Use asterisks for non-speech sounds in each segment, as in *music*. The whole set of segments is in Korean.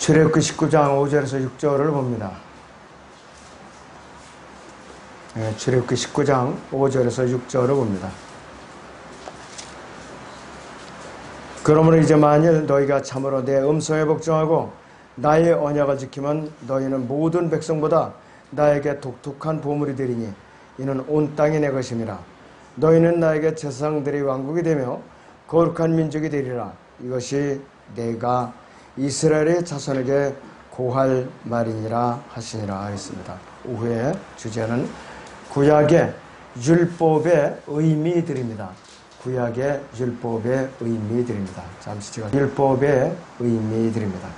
출애굽기 19장 5절에서 6절을 봅니다. 네, 출애굽기 19장 5절에서 6절을 봅니다. 그러므로 이제 만일 너희가 참으로 내 음성에 복종하고 나의 언약을 지키면 너희는 모든 백성보다 나에게 독특한 보물이 되리니 이는 온 땅이 내 것임이라 너희는 나에게 제사장들의 왕국이 되며 거룩한 민족이 되리라 이것이 내가 이스라엘의 자손에게 고할 말이니라 하시니라 하였습니다. 오후에 주제는 구약의 율법의 의미들입니다. 구약의 율법의 의미들입니다. 잠시 제가 율법의 의미들입니다.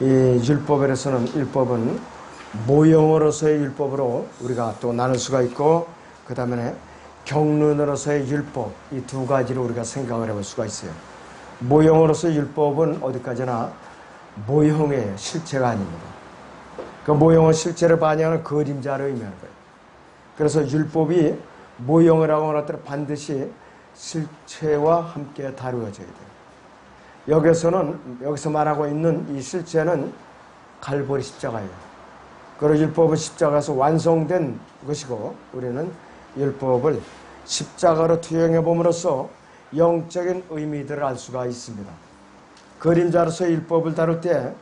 이 율법에서는 율법은 모형으로서의 율법으로 우리가 또 나눌 수가 있고 그 다음에 경륜으로서의 율법 이 두 가지로 우리가 생각을 해볼 수가 있어요. 모형으로서 율법은 어디까지나 모형의 실체가 아닙니다. 그 모형은 실체를 반영하는 그림자를 의미하는 거예요. 그래서 율법이 하고 할때 반드시 실체와 함께 다루어져야 돼요. 여기서는 여기서 말하고 있는 이 실체는 갈보리 십자가예요. 그리고 율법은 십자가에서 완성된 것이고 우리는 율법을 십자가로 투영해 봄으로써 영적인 의미들을 알 수가 있습니다. 그림자로서 율법을 다룰 때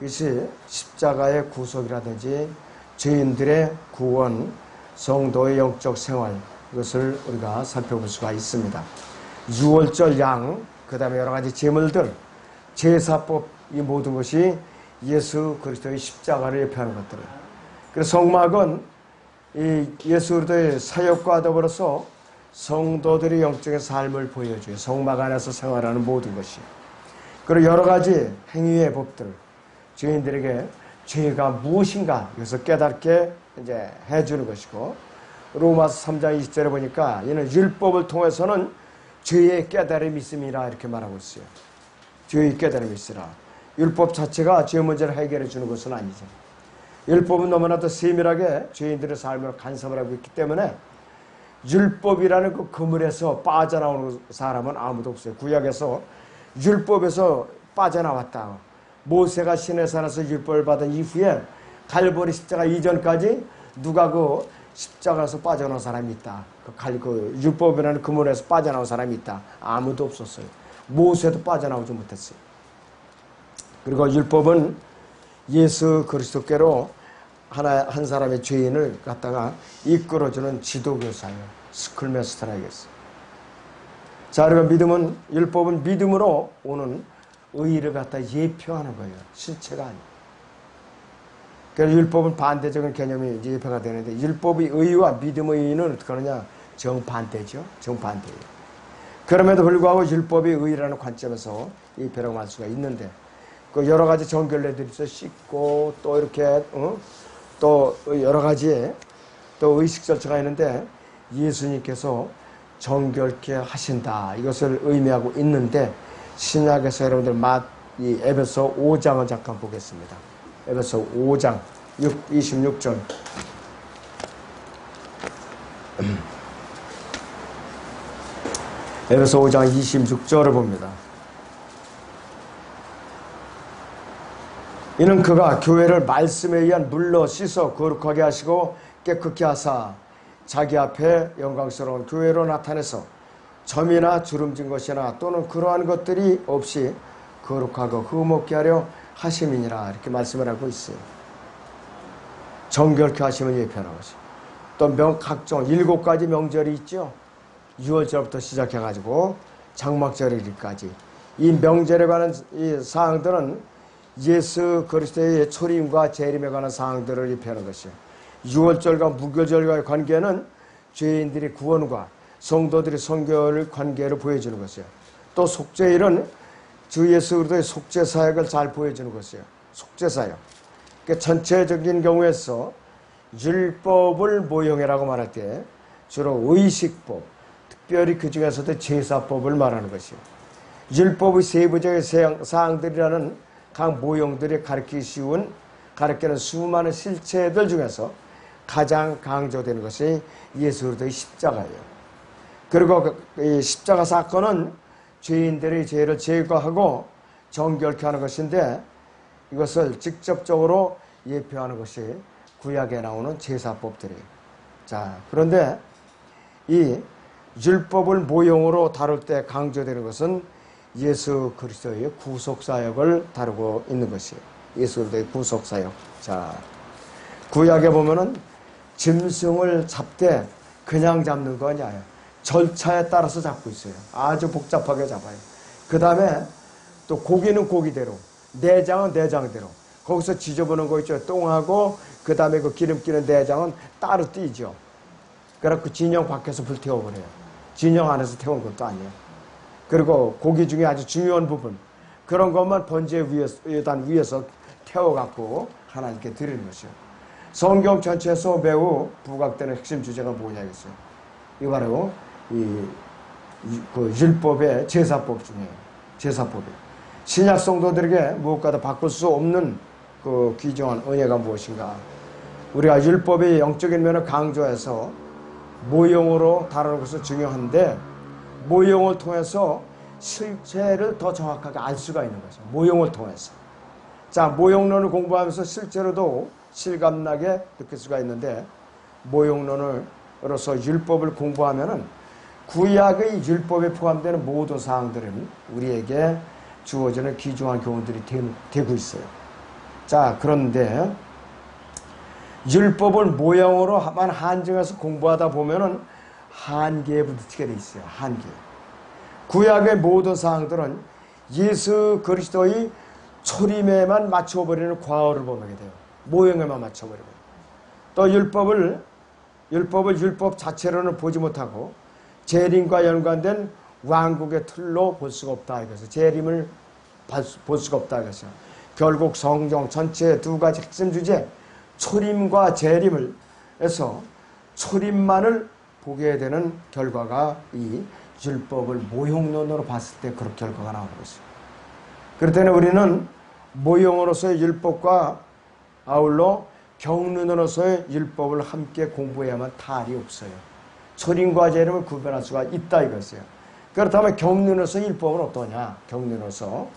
이것이 십자가의 구속이라든지 죄인들의 구원, 성도의 영적 생활 이것을 우리가 살펴볼 수가 있습니다. 유월절 양, 그 다음에 여러 가지 제물들, 제사법 이 모든 것이 예수 그리스도의 십자가를 예표하는 것들. 그래서 성막은 이 예수 그리스도의 사역과 더불어서 성도들의 영적인 삶을 보여줘요. 성막 안에서 생활하는 모든 것이. 그리고 여러 가지 행위의 법들, 죄인들에게 죄가 무엇인가 여기서 깨닫게 이제 해주는 것이고 로마서 3장 20절에 보니까 이는 율법을 통해서는 죄의 깨달음이 있음이라 이렇게 말하고 있어요. 죄의 깨달음이 있으라. 율법 자체가 죄 문제를 해결해 주는 것은 아니죠. 율법은 너무나도 세밀하게 죄인들의 삶을 간섭을 하고 있기 때문에 율법이라는 그 그물에서 빠져나오는 사람은 아무도 없어요. 구약에서 율법에서 빠져나왔다. 모세가 시내산에서 율법을 받은 이후에 갈보리 십자가 이전까지 누가 그 십자가에서 빠져나온 사람이 있다. 그, 갈, 그 율법이라는 그물에서 빠져나온 사람이 있다. 아무도 없었어요. 모세도 빠져나오지 못했어요. 그리고 율법은 예수 그리스도께로 하나 한 사람의 죄인을 갖다가 이끌어주는 지도교사예요. 스쿨메스터라겠어. 자, 그리고 믿음은 율법은 믿음으로 오는 의의를 갖다 예표하는 거예요. 실체가 아니에요. 그래서 율법은 반대적인 개념이 예표가 되는데 율법의 의의와 믿음의 의의는 어떻게 하느냐? 정반대죠. 정반대예요. 그럼에도 불구하고 율법의 의의라는 관점에서 이 배경할 수가 있는데 그 여러 가지 정결례들이 있어 씻고 또 이렇게 어? 또 여러 가지 또 의식 절차가 있는데 예수님께서 정결케 하신다 이것을 의미하고 있는데 신약에서 여러분들 맛 이 에베소 5장을 잠깐 보겠습니다. 에베소 5장 6, 26절 에베소 5장 26절을 봅니다. 이는 그가 교회를 말씀에 의한 물러 씻어 거룩하게 하시고 깨끗게 하사 자기 앞에 영광스러운 교회로 나타내서 점이나 주름진 것이나 또는 그러한 것들이 없이 거룩하고 흠없게 하려 하심이니라 이렇게 말씀을 하고 있어요. 정결케 하심을 예표하는 것이. 또 명, 각종 일곱 가지 명절이 있죠. 6월절부터 시작해가지고 장막절 일까지 이 명절에 관한 이 사항들은 예수 그리스도의 초림과 재림에 관한 사항들을 입히는 것이요. 6월절과 무교절과의 관계는 죄인들의 구원과 성도들의 성결 관계를 보여주는 것이요. 또 속죄일은 주 예수 그리스도의 속죄 사역을 잘 보여주는 것이요. 속죄 사역. 그러니까 전체적인 경우에서 율법을 모형이라고 말할 때 주로 의식법, 특별히 그 중에서도 제사법을 말하는 것이요. 율법의 세부적인 사항들이라는 각 모형들이 가르치기 쉬운 가르치는 수많은 실체들 중에서 가장 강조되는 것이 예수 그리스도의 십자가예요. 그리고 이 십자가 사건은 죄인들의 죄를 제거하고 정결케 하는 것인데 이것을 직접적으로 예표하는 것이 구약에 나오는 제사법들이에요. 자, 그런데 이 율법을 모형으로 다룰 때 강조되는 것은 예수 그리스도의 구속 사역을 다루고 있는 것이에요. 예수 그리스도의 구속 사역. 자, 구약에 보면은 짐승을 잡되 그냥 잡는 거 아니에요. 절차에 따라서 잡고 있어요. 아주 복잡하게 잡아요. 그 다음에 또 고기는 고기대로, 내장은 내장대로. 거기서 지져보는 거 있죠. 똥하고 그 다음에 그 기름 끼는 내장은 따로 띄죠. 그래갖고 진영 밖에서 불태워버려요. 진영 안에서 태운 것도 아니에요. 그리고 고기 중에 아주 중요한 부분 그런 것만 번제 위에서, 예단 위에서 태워갖고 하나님께 드리는 것이요. 성경 전체에서 매우 부각되는 핵심 주제가 뭐냐겠어요. 이 바로 이, 이, 그 율법의 제사법 중에 제사법이에요. 신약 성도들에게 무엇과도 바꿀 수 없는 그 귀중한 은혜가 무엇인가? 우리가 율법의 영적인 면을 강조해서 모형으로 다루는 것은 중요한데 모형을 통해서 실체를 더 정확하게 알 수가 있는 거죠. 모형을 통해서. 자, 모형론을 공부하면서 실제로도 실감나게 느낄 수가 있는데 모형론으로서 율법을 공부하면은 구약의 율법에 포함되는 모든 사항들은 우리에게 주어지는 귀중한 교훈들이 되고 있어요. 자, 그런데 율법을 모형으로만 한정해서 공부하다 보면은 한계에 부딪히게 돼 있어요. 한계. 구약의 모든 사항들은 예수 그리스도의 초림에만 맞춰버리는 과거를 보게 돼요. 모형에만 맞춰버리고. 또 율법을, 율법을 율법 자체로는 보지 못하고 재림과 연관된 왕국의 틀로 볼 수가 없다. 이것을 재림을 볼 수가 없다. 이것이요. 결국 성경 전체의 두 가지 핵심 주제, 초림과 재림을 해서 초림만을 보게 되는 결과가 이 율법을 모형론으로 봤을 때 그런 결과가 나오는 것이죠. 그럴 때는 우리는 모형으로서의 율법과 아울러 경륜으로서의 율법을 함께 공부해야만 탈이 없어요. 초림과 재림을 구별할 수가 있다 이것이에요. 그렇다면 경륜으로서 율법은 어떠냐? 경륜으로서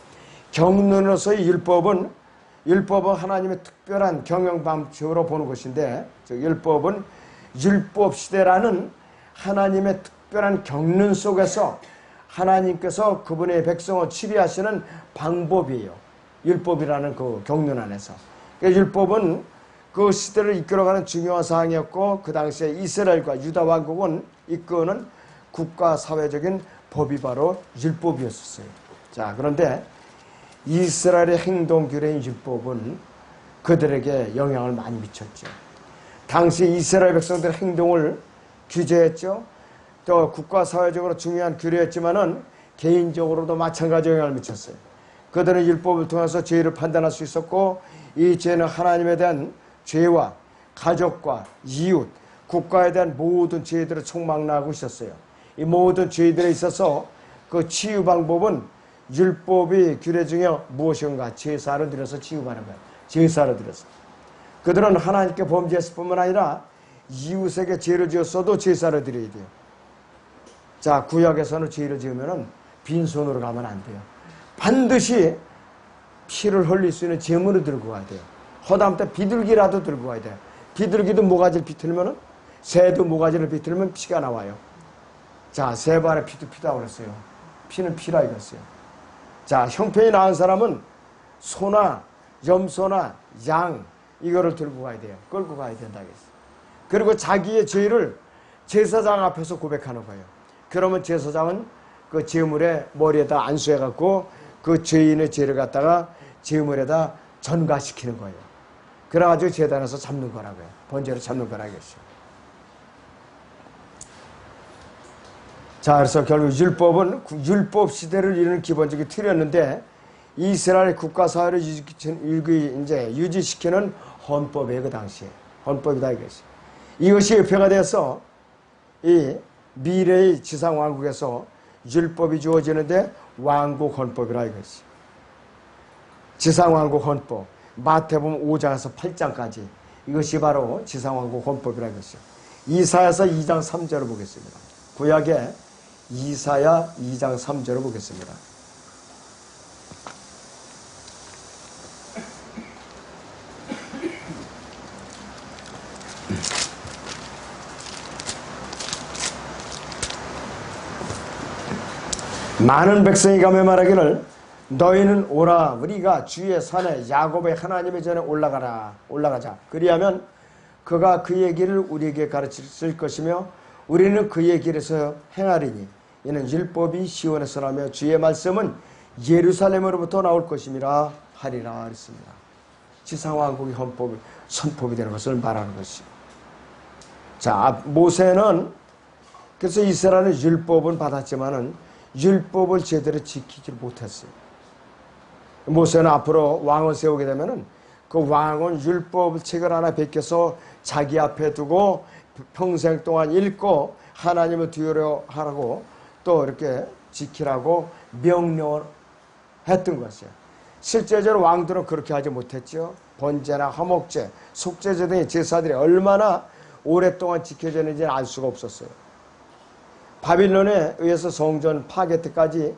경륜으로서의 율법은 율법은 하나님의 특별한 경영 방식으로 보는 것인데 율법은 율법 시대라는 하나님의 특별한 경륜 속에서 하나님께서 그분의 백성을 치리하시는 방법이에요. 율법이라는 그 경륜 안에서. 그러니까 율법은 그 시대를 이끌어가는 중요한 사항이었고 그 당시에 이스라엘과 유다 왕국은 이끄는 국가 사회적인 법이 바로 율법이었어요. 자 그런데 이스라엘의 행동 규례인 율법은 그들에게 영향을 많이 미쳤죠. 당시 이스라엘 백성들의 행동을 규제했죠. 또 국가 사회적으로 중요한 규례였지만은 개인적으로도 마찬가지 영향을 미쳤어요. 그들은 율법을 통해서 죄를 판단할 수 있었고 이 죄는 하나님에 대한 죄와 가족과 이웃, 국가에 대한 모든 죄들을 총망라하고 있었어요. 이 모든 죄들에 있어서 그 치유 방법은 율법이 규례 중에 무엇인가 제사를 드려서 치유하는 거예요. 제사를 드려서. 그들은 하나님께 범죄했을 뿐만 아니라 이웃에게 죄를 지었어도 제사를 드려야 돼요. 자, 구약에서는 죄를 지으면 빈손으로 가면 안 돼요. 반드시 피를 흘릴 수 있는 제물을 들고 가야 돼요. 허담 때 비둘기라도 들고 가야 돼요. 비둘기도 모가지를 비틀면 새도 모가지를 비틀면 피가 나와요. 자, 세 발에 피도 피다 그랬어요. 피는 피라 이랬어요. 자, 형편이 나은 사람은 소나 염소나 양 이거를 들고 가야 돼요. 끌고 가야 된다겠어요. 그리고 자기의 죄를 제사장 앞에서 고백하는 거예요. 그러면 제사장은 그 제물의 머리에다 안수해 갖고 그 죄인의 죄를 갖다가 제물에다 전가시키는 거예요. 그래가지고 재단에서 잡는 거라고요. 번제로 잡는 거라겠어요. 자, 그래서 결국 율법은 율법 시대를 이루는 기본적인 틀이었는데 이스라엘 국가 사회를 이제 유지시키는 헌법이에요, 그 당시에. 헌법이다 이것이. 이것이 협회가 돼서 이 미래의 지상 왕국에서 율법이 주어지는데 왕국 헌법이라 이것이. 지상 왕국 헌법. 마태복음 5장에서 8장까지 이것이 바로 지상 왕국 헌법이라 이것이요. 이사야서 2장 3절을 보겠습니다. 구약의 이사야 2장 3절을 보겠습니다. 많은 백성이 가며 말하기를 너희는 오라 우리가 주의 산에 야곱의 하나님의 전에 올라가라 올라가자 그리하면 그가 그의 길을 우리에게 가르칠 것이며 우리는 그의 길에서 행하리니 이는 율법이 시온에서 나며 주의 말씀은 예루살렘으로부터 나올 것임이라 하리라 했습니다. 지상왕국의 헌법이 선법이 되는 것을 말하는 것이죠. 자 모세는 그래서 이스라엘은 율법은 받았지만은 율법을 제대로 지키지 못했어요. 모세는 앞으로 왕을 세우게 되면은 그 왕은 율법 책을 하나 베껴서 자기 앞에 두고 평생 동안 읽고 하나님을 두려워 하라고 또 이렇게 지키라고 명령을 했던 것이에요. 실제적으로 왕들은 그렇게 하지 못했죠. 번제나 화목제, 속죄제 등의 제사들이 얼마나 오랫동안 지켜졌는지는 알 수가 없었어요. 바빌론에 의해서 성전 파괴 때까지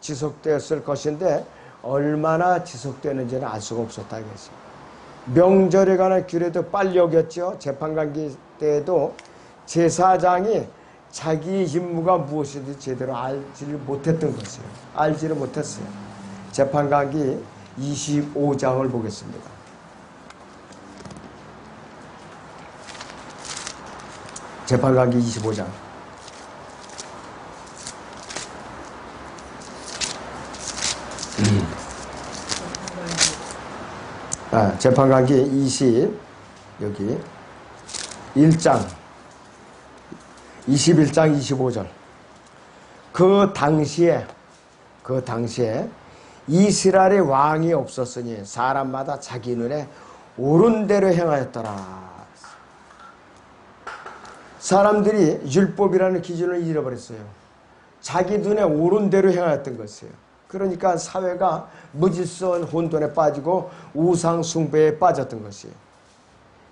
지속되었을 것인데 얼마나 지속되는지는 알 수가 없었다 이거죠. 명절에 관한 규례도 빨리 어겼죠. 재판관기 때에도 제사장이 자기 임무가 무엇인지 제대로 알지를 못했던 것이에요. 알지를 못했어요. 재판관기 25장을 보겠습니다. 재판관기 25장. 아, 재판관기 20 여기 1장 21장 25절 그 당시에 그 당시에 이스라엘의 왕이 없었으니 사람마다 자기 눈에 옳은 대로 행하였더라. 사람들이 율법이라는 기준을 잃어버렸어요. 자기 눈에 옳은 대로 행하였던 것이에요. 그러니까 사회가 무질서한 혼돈에 빠지고 우상 숭배에 빠졌던 것이에요.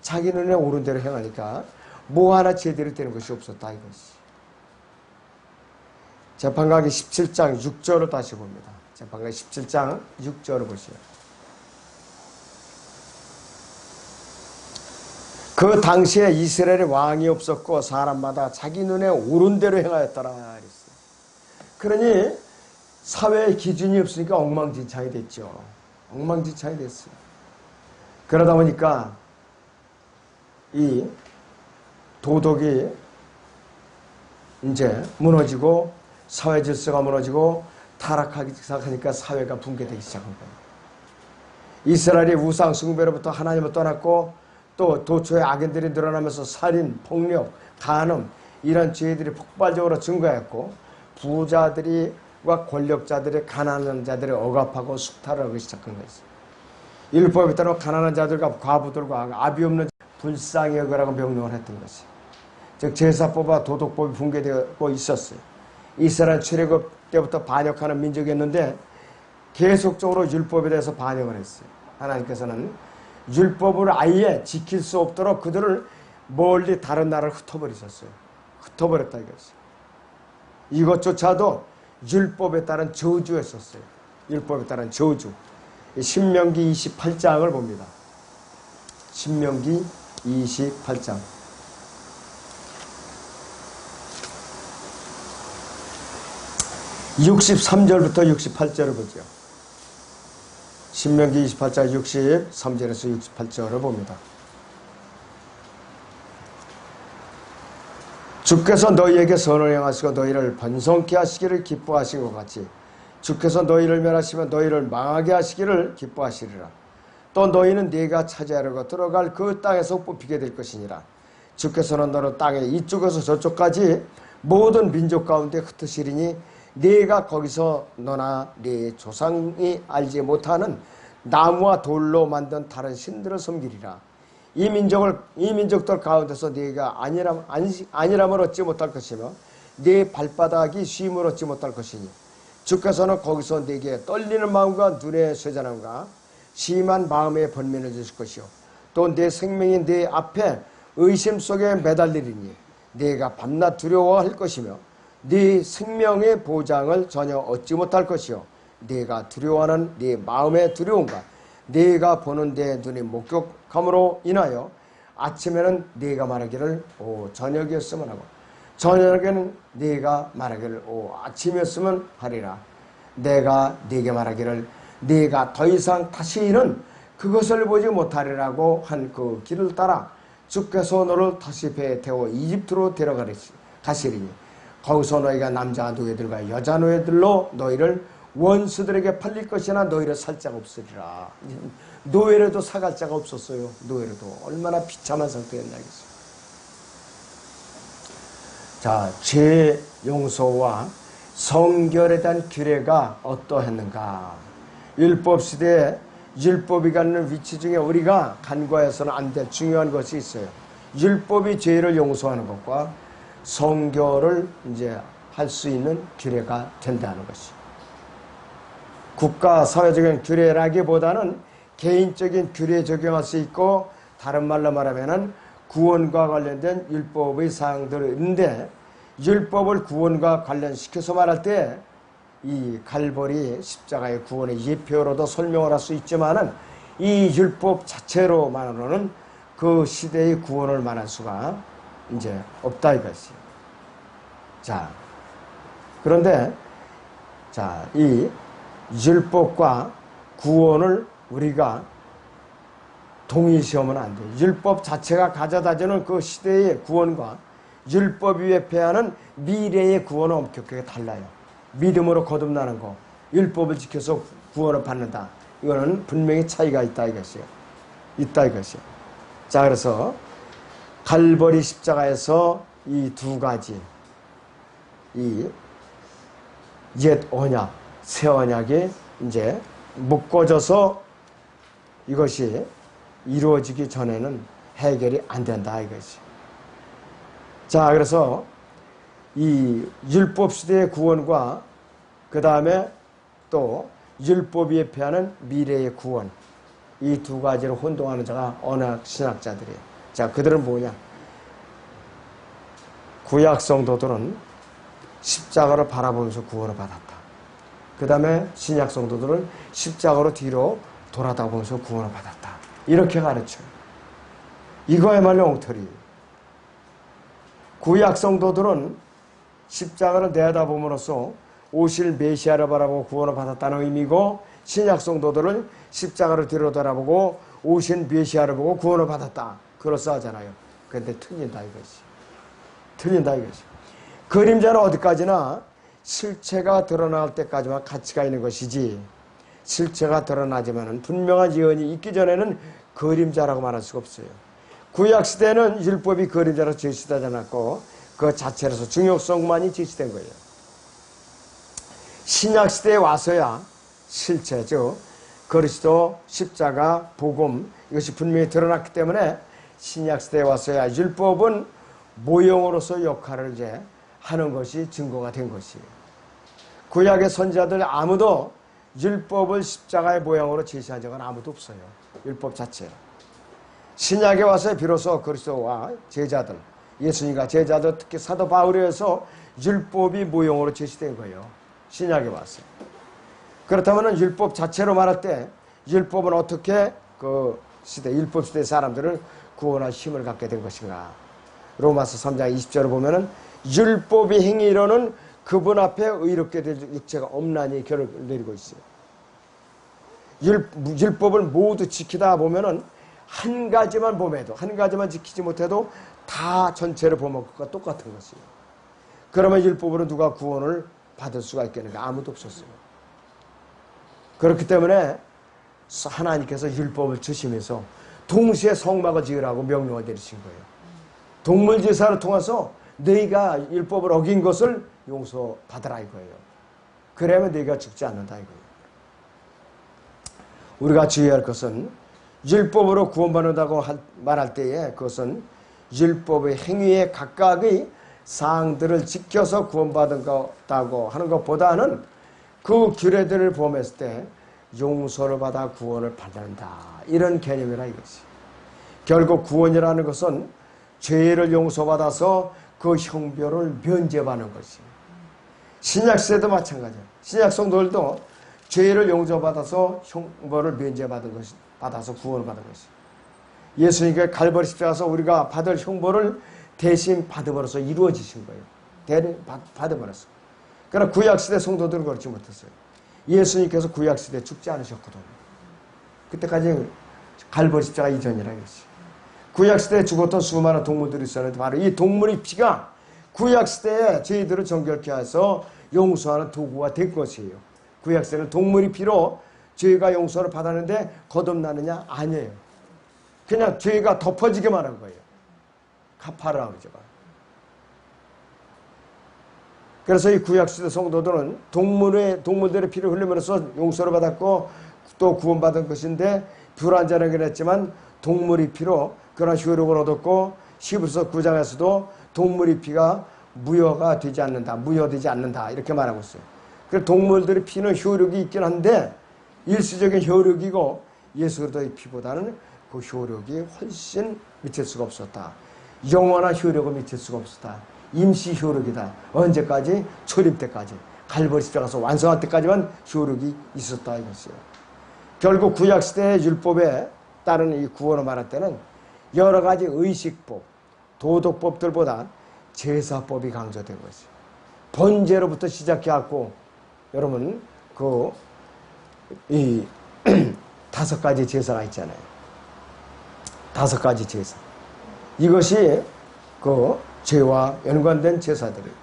자기 눈에 옳은 대로 행하니까 뭐 하나 제대로 되는 것이 없었다 이것이. 재판관기 17장 6절을 다시 봅니다. 재판관기 17장 6절을 보시오. 그 당시에 이스라엘의 왕이 없었고 사람마다 자기 눈에 옳은 대로 행하였더라 그랬어요. 그러니 사회의 기준이 없으니까 엉망진창이 됐죠. 엉망진창이 됐어요. 그러다 보니까 이 도덕이 이제 무너지고 사회 질서가 무너지고 타락하기 시작하니까 사회가 붕괴되기 시작한 거예요. 이스라엘이 우상 숭배로부터 하나님을 떠났고 또 도처의 악인들이 늘어나면서 살인, 폭력, 간음 이런 죄들이 폭발적으로 증가했고 부자들이 와 권력자들이 가난한 자들을 억압하고 숙탈을 하기 시작한 것이죠. 율법에 따라 가난한 자들과 과부들과 아비 없는 불쌍히 여거라고 명령을 했던 것이. 즉 제사법과 도덕법이 붕괴되고 있었어요. 이스라엘 출애굽 때부터 반역하는 민족이었는데 계속적으로 율법에 대해서 반역을 했어요. 하나님께서는 율법을 아예 지킬 수 없도록 그들을 멀리 다른 나라를 흩어버리셨어요. 흩어버렸다 이거죠. 이것조차도 율법에 따른 저주였었어요. 율법에 따른 저주. 신명기 28장을 봅니다. 신명기 28장. (63절부터 68절을) 보죠. 신명기 28장 63절에서 68절을 봅니다. 주께서 너희에게 선을 행하시고 너희를 번성케 하시기를 기뻐하신 것 같이 주께서 너희를 멸하시면 너희를 망하게 하시기를 기뻐하시리라. 또 너희는 네가 차지하려고 들어갈 그 땅에서 뽑히게 될 것이니라. 주께서는 너를 땅의 이쪽에서 저쪽까지 모든 민족 가운데 흩으시리니 네가 거기서 너나 네 조상이 알지 못하는 나무와 돌로 만든 다른 신들을 섬기리라. 이 민족을 이 민족들 가운데서 네가 아니람 아니람을 얻지 못할 것이며 네 발바닥이 쉼을 얻지 못할 것이니 주께서는 거기서 네게 떨리는 마음과 눈의 쇠잔함과 심한 마음의 번민을 주실 것이요. 또 내 생명이 네 앞에 의심 속에 매달리리니 네가 밤낮 두려워할 것이며 네 생명의 보장을 전혀 얻지 못할 것이요. 네가 두려워하는 네 마음의 두려움과 네가 보는 데 눈이 목격함으로 인하여 아침에는 네가 말하기를 오 저녁이었으면 하고 저녁에는 네가 말하기를 오 아침이었으면 하리라. 내가 네게 말하기를 네가 더 이상 다시는 그것을 보지 못하리라고 한 그 길을 따라 주께서 너를 다시 배에 태워 이집트로 데려가시리니 거기서 너희가 남자 노예들과 여자 노예들로 너희를 원수들에게 팔릴 것이나 너희를 살 자가 없으리라. 노예로도 사갈 자가 없었어요. 노예로도 얼마나 비참한 상태였냐겠어요. 자, 죄 용서와 성결에 대한 규례가 어떠했는가? 율법 시대에 율법이 갖는 위치 중에 우리가 간과해서는 안 될 중요한 것이 있어요. 율법이 죄를 용서하는 것과 성결을 이제 할 수 있는 규례가 된다는 것이. 국가 사회적인 규례라기보다는 개인적인 규례 적용할 수 있고 다른 말로 말하면은 구원과 관련된 율법의 사항들이 있는데 율법을 구원과 관련시켜서 말할 때 이 갈보리 십자가의 구원의 예표로도 설명을 할 수 있지만은 이 율법 자체로만으로는 그 시대의 구원을 말할 수가 이제 없다 이것이요. 자, 그런데 자, 이 율법과 구원을 우리가 동의시하면 안 돼요. 율법 자체가 가져다주는 그 시대의 구원과 율법 위에 패하는 미래의 구원은 엄격하게 달라요. 믿음으로 거듭나는 거, 율법을 지켜서 구원을 받는다. 이거는 분명히 차이가 있다 이것이요. 있다 이것이요. 자, 그래서 갈보리 십자가에서 이 두 가지, 이 옛 언약, 새 언약이 이제 묶어져서 이것이 이루어지기 전에는 해결이 안 된다 이것이. 자, 그래서 이 율법 시대의 구원과 그 다음에 또 율법에 패하는 미래의 구원 이 두 가지를 혼동하는 자가 언약 신학자들이에요. 자, 그들은 뭐냐? 구약 성도들은 십자가를 바라보면서 구원을 받았다. 그 다음에 신약 성도들은 십자가로 뒤로 돌아다 보면서 구원을 받았다. 이렇게 가르쳐요. 이거야말로 엉터리. 구약 성도들은 십자가를 내다봄으로써 오실 메시아를 바라보고 구원을 받았다는 의미고 신약 성도들은 십자가를 뒤로 돌아보고 오신 메시아를 보고 구원을 받았다. 그럴싸하잖아요. 그런데 틀린다 이것이. 틀린다 이것이. 그림자는 어디까지나 실체가 드러날 때까지만 가치가 있는 것이지 실체가 드러나지만 분명한 예언이 있기 전에는 그림자라고 말할 수가 없어요. 구약 시대는 율법이 그림자로 제시되지 않았고 그 자체로서 중요성만이 제시된 거예요. 신약 시대에 와서야 실체죠. 그리스도 십자가 복음 이것이 분명히 드러났기 때문에 신약 시대에 와서야 율법은 모형으로서 역할을 이제 하는 것이 증거가 된 것이에요. 구약의 선지자들 아무도 율법을 십자가의 모양으로 제시한 적은 아무도 없어요. 율법 자체. 신약에 와서 비로소 그리스도와 제자들, 예수님과 제자들 특히 사도 바울에서 율법이 모형으로 제시된 거예요. 신약에 와서. 그렇다면 율법 자체로 말할 때 율법은 어떻게 그 시대, 율법 시대 사람들을 구원할 힘을 갖게 된 것인가. 로마서 3장 20절을 보면은 율법이 행위로는 그분 앞에 의롭게 될 육체가 없나니 결을 내리고 있어요. 율, 율법을 모두 지키다 보면은 한 가지만 봄에도 한 가지만 지키지 못해도 다 전체를 보면 그가 똑같은 것이에요. 그러면 율법으로 누가 구원을 받을 수가 있겠는가? 아무도 없었어요. 그렇기 때문에 하나님께서 율법을 주시면서 동시에 성막을 지으라고 명령을 내리신 거예요. 동물 제사를 통해서 너희가 율법을 어긴 것을 용서 받으라 이거예요. 그러면 너희가 죽지 않는다 이거예요. 우리가 주의할 것은 율법으로 구원받는다고 말할 때에 그것은 율법의 행위에 각각의 사항들을 지켜서 구원받은 것다고 하는 것보다는 그 규례들을 보면서 때 용서를 받아 구원을 받는다. 이런 개념이라 이것이. 결국 구원이라는 것은 죄를 용서받아서 그 형벌을 면제받는 것이. 신약 시대도 마찬가지야. 신약 성도들도 죄를 용서받아서 형벌을 면제받은 것이 받아서 구원을 받은 것이. 예수님께 갈보리 십자가서 우리가 받을 형벌을 대신 받음으로써 이루어지신 거예요. 대를 받음으로써. 그러나 구약시대 성도들은 그렇지 못했어요. 예수님께서 구약시대에 죽지 않으셨거든요. 그때까지 갈보리 십자가 이전이라 이거지. 구약시대에 죽었던 수많은 동물들이 있었는데 바로 이 동물의 피가 구약시대에 저희들을 정결케 해서 용서하는 도구가 된 것이에요. 구약시대는 동물의 피로 죄가 용서를 받았는데 거듭나느냐? 아니에요. 그냥 죄가 덮어지게만 한 거예요. 카파라 그러죠. 그래서 이 구약시대 성도들은 동물의, 동물들의 피를 흘리면서 용서를 받았고 또 구원받은 것인데 불완전하긴 했지만 동물의 피로 그런 효력을 얻었고 시부서 9장에서도 동물의 피가 무효가 되지 않는다. 무효되지 않는다. 이렇게 말하고 있어요. 그 동물들의 피는 효력이 있긴 한데 일시적인 효력이고 예수 그리스도의 피보다는 그 효력이 훨씬 미칠 수가 없었다. 영원한 효력을 미칠 수가 없었다. 임시 효력이다. 언제까지? 초림 때까지. 갈보리 십자가서 완성할 때까지만 효력이 있었다 이것이에요. 결국 구약시대의 율법에 따른 이 구원을 말할 때는 여러 가지 의식법, 도덕법들보다 제사법이 강조된 것이죠. 번제로부터 시작해갖고 여러분 그 이 *clears throat* 다섯 가지 제사가 있잖아요. 다섯 가지 제사. 이것이 그 죄와 연관된 제사들이에요.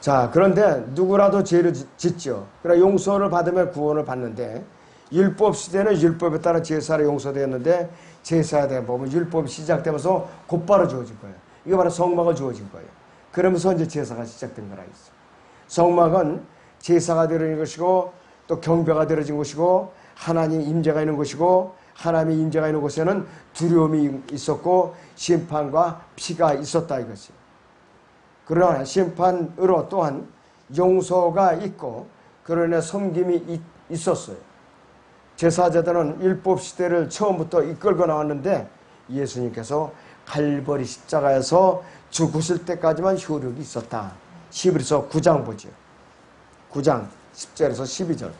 자, 그런데 누구라도 죄를 짓죠. 그래 용서를 받으면 구원을 받는데 율법 시대는 율법에 따라 제사를 용서되었는데 제사에 대한 법은 율법이 시작되면서 곧바로 주어진 거예요. 이거 바로 성막을 주어진 거예요. 그러면서 이제 제사가 시작된 거라 있어. 성막은 제사가 되어진 것이고 또 경배가 되어진 것이고 하나님 임재가 있는 것이고 하나님의 임재가 있는 곳에는 두려움이 있었고 심판과 피가 있었다 이것이. 그러나 심판으로 또한 용서가 있고 그러나 섬김이 있었어요. 제사자들은 율법 시대를 처음부터 이끌고 나왔는데 예수님께서 갈보리 십자가에서 죽으실 때까지만 효력이 있었다. 시브리서 9장 보죠. 9장 10절에서 12절.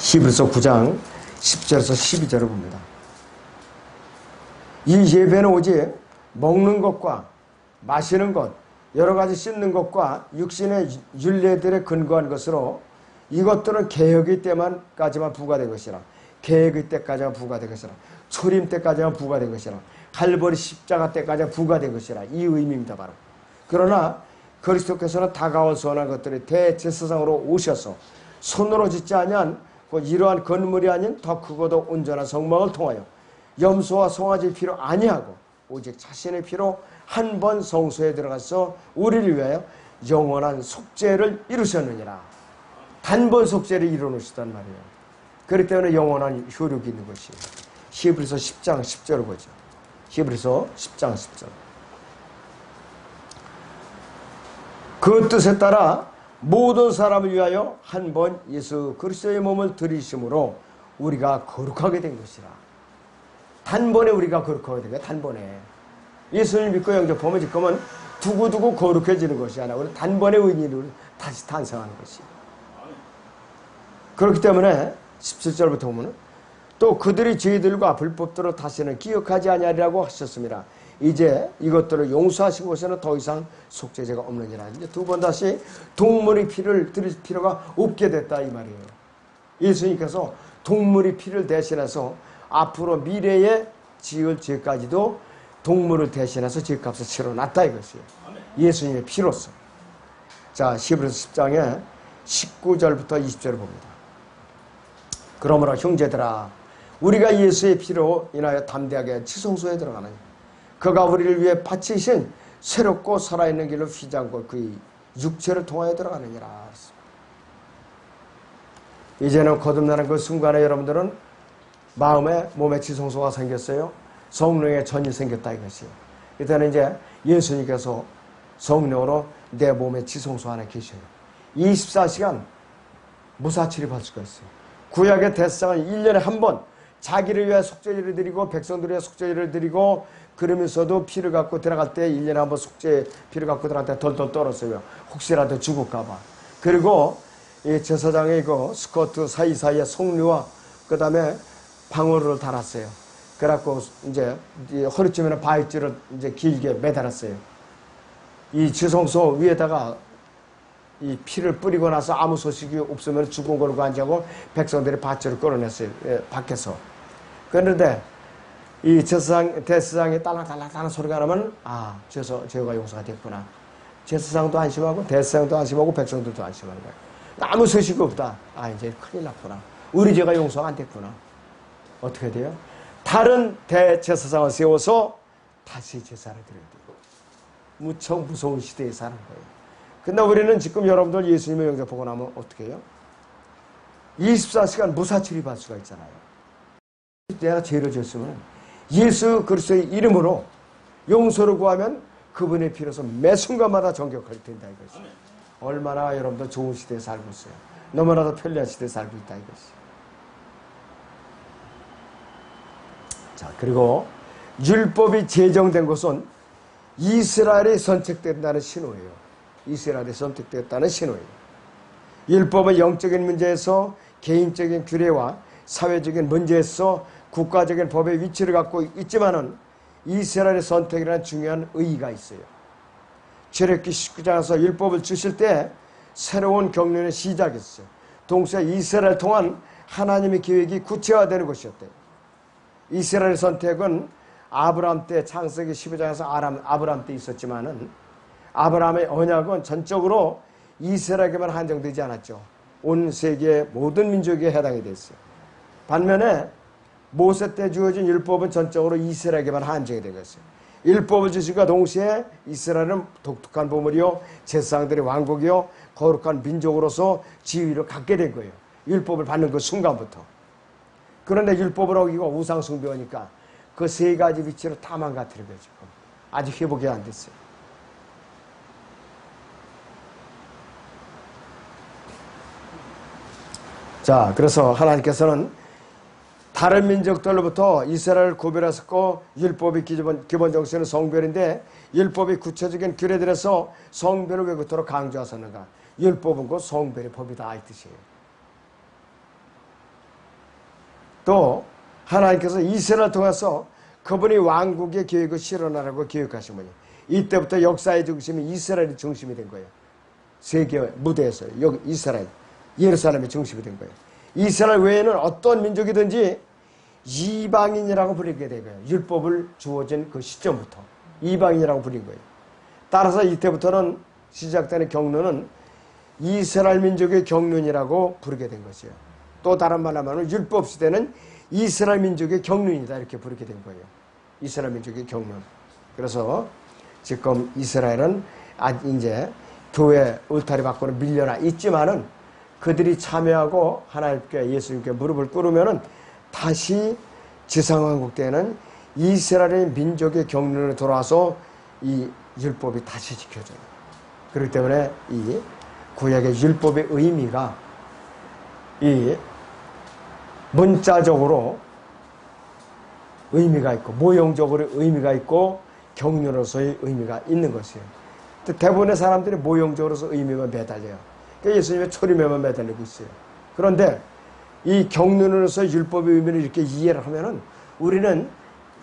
히브리서 9장 10절에서 12절을 봅니다. 이 예배는 오직 먹는 것과 마시는 것, 여러 가지 씻는 것과 육신의 윤례들에 근거한 것으로 이것들은 개혁의 때만까지만 부과된 것이라. 개혁의 때까지만 부과된 것이라. 초림 때까지만 부과된 것이라. 갈보리 십자가 때까지 부과된 것이라. 이 의미입니다 바로. 그러나 그리스도께서는 다가올 선한 것들이 대제사장으로 오셔서 손으로 짓지 아니한 그 이러한 건물이 아닌 더 크고도 온전한 성막을 통하여 염소와 송아지 피로 아니하고 오직 자신의 피로 한 번 성소에 들어가서 우리를 위하여 영원한 속죄를 이루셨느니라. 단번 속죄를 이루놓으시단 말이에요. 그렇기 때문에 영원한 효력이 있는 것이 히브리서 10장 10절을 보죠. 히브리서 10장 10절. 그 뜻에 따라 모든 사람을 위하여 한 번 예수 그리스도의 몸을 들이심으로 우리가 거룩하게 된 것이라. 단번에 우리가 된 거야. 단번에. 예수님 믿고 영접하면 지금은 두고두고 거룩해지는 것이 아니라 우리 단번에 의인으로 다시 탄생하는 것이. 그렇기 때문에 17절부터 보면 또 그들이 저희들과 불법대로 다시는 기억하지 아니하리라고 하셨습니다. 이제 이것들을 용서하신 곳에는 더 이상 속죄제가 없느니라. 이제 두 번 다시 동물의 피를 드릴 필요가 없게 됐다 이 말이에요. 예수님께서 동물의 피를 대신해서 앞으로 미래에 지을 죄까지도 동물을 대신해서 죄값을 치러놨다 이것이에요. 예수님의 피로서. 자, 시브리서 10장에 19절부터 20절을 봅니다. 그러므로 형제들아 우리가 예수의 피로 인하여 담대하게 지성소에 들어가느니 그가 우리를 위해 바치신 새롭고 살아있는 길로 휘장고 그의 육체를 통하여 들어가느니라. 이제는 거듭나는 그 순간에 여러분들은 마음에 몸에 지성소가 생겼어요. 성령의 전이 생겼다 이것이에요. 이때는 이제 예수님께서 성령으로 내 몸에 지성소 안에 계셔요. 24시간 무사치립할 수가 있어요. 구약의 대상은 1년에 한 번 자기를 위해 속죄를 드리고 백성들을 위해 속죄를 드리고 그러면서도 피를 갖고 들어갈 때 1년에 한 번 속죄 피를 갖고 들어갈 때 덜덜 떨었어요. 혹시라도 죽을까 봐. 그리고 이 제사장의 그 스커트 사이사이에 속류와 그 다음에 방울을 달았어요. 그래갖고 이제 이 허리쯤에는 바위줄을 이제 길게 매달았어요. 이 지성소 위에다가 이 피를 뿌리고 나서 아무 소식이 없으면 죽은 걸로 간지하고 백성들이 밧줄을 끌어냈어요. 예, 밖에서. 그런데 이 제사장, 대사장이 딸랑딸랑딸랑 소리가 나면 아, 죄서, 죄가 용서가 됐구나. 제사장도 안심하고 대사장도 안심하고 백성들도 안심하는 거예요. 아무 소식이 없다. 아, 이제 큰일 났구나. 우리 죄가 용서가 안 됐구나. 어떻게 돼요? 다른 대제사장을 세워서 다시 제사를 드려야 돼요. 무척 무서운 시대에 사는 거예요. 근데 우리는 지금 여러분들 예수님의 영접 보고 나면 어떻게 해요? 24시간 무사출입할 수가 있잖아요. 내가 죄를 졌으면 예수 그리스도의 이름으로 용서를 구하면 그분의 피로서 매 순간마다 정격할 된다 이것이. 얼마나 여러분들 좋은 시대에 살고 있어요. 너무나도 편리한 시대에 살고 있다 이것이. 자, 그리고 율법이 제정된 것은 이스라엘이 선택된다는 신호예요. 이스라엘이 선택됐다는 신호예요. 율법은 영적인 문제에서 개인적인 규례와 사회적인 문제에서 국가적인 법의 위치를 갖고 있지만은 이스라엘의 선택이라는 중요한 의의가 있어요. 출애굽기 19장에서 율법을 주실 때 새로운 경륜의 시작이었어요. 동시에 이스라엘 통한 하나님의 계획이 구체화되는 것이었대요. 이스라엘 선택은 아브라함 때 창세기 12장에서 아람, 아브라함 때 있었지만은 아브라함의 언약은 전적으로 이스라엘에게만 한정되지 않았죠. 온 세계 모든 민족에 해당이 됐어요. 반면에 모세 때 주어진 율법은 전적으로 이스라엘에게만 한정이 되었어요. 율법을 주시과 동시에 이스라엘은 독특한 보물이요 제사장들의 왕국이요 거룩한 민족으로서 지위를 갖게 된 거예요. 율법을 받는 그 순간부터. 그런데 율법을 어기고 우상 숭배하니까 그 세 가지 위치로 다 망가뜨린 거죠. 아직 회복이 안 됐어요. 자, 그래서 하나님께서는 다른 민족들로부터 이스라엘을 구별하셨고 율법이 기본, 기본 정신은 성별인데 율법이 구체적인 규례들에서 성별을 왜 그토록 강조하셨는가? 율법은 그 성별의 법이다 이 뜻이에요. 또 하나님께서 이스라엘을 통해서 그분이 왕국의 계획을 실현하라고 계획하신 분이 이때부터 역사의 중심이 이스라엘이 중심이 된 거예요. 세계 무대에서 여기 이스라엘 예루살렘이 중심이 된 거예요. 이스라엘 외에는 어떤 민족이든지 이방인이라고 부르게 된 거예요. 율법을 주어진 그 시점부터 이방인이라고 부린 거예요. 따라서 이때부터는 시작되는 경륜은 이스라엘 민족의 경륜이라고 부르게 된 것이에요. 또 다른 말로 하면 율법 시대는 이스라엘 민족의 경륜이다 이렇게 부르게 된 거예요. 이스라엘 민족의 경륜. 그래서 지금 이스라엘은 아 이제 교회 울타리 밖으로 밀려나 있지만은 그들이 참여하고 하나님께 예수님께 무릎을 꿇으면은 다시 지상왕국 때는 이스라엘의 민족의 경륜으로 돌아와서 이 율법이 다시 지켜져요. 그렇기 때문에 이 구약의 율법의 의미가 이 문자적으로 의미가 있고 모형적으로 의미가 있고 경륜으로서의 의미가 있는 것이에요. 대부분의 사람들이 모형적으로서 의미만 매달려요. 그러니까 예수님의 초림에만 매달리고 있어요. 그런데 이 경륜으로서 율법의 의미를 이렇게 이해를 하면은 우리는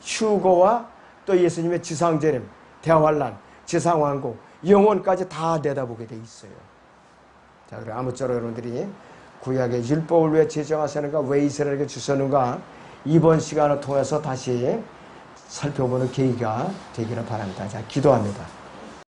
휴거와 또 예수님의 지상재림, 대환란, 지상왕국, 영원까지 다 내다보게 돼 있어요. 자, 그래 아무쪼록 여러분들이 구약의 율법을 왜 제정하시는가, 왜 이스라엘에게 주셨는가 이번 시간을 통해서 다시 살펴보는 계기가 되기를 바랍니다. 자, 기도합니다.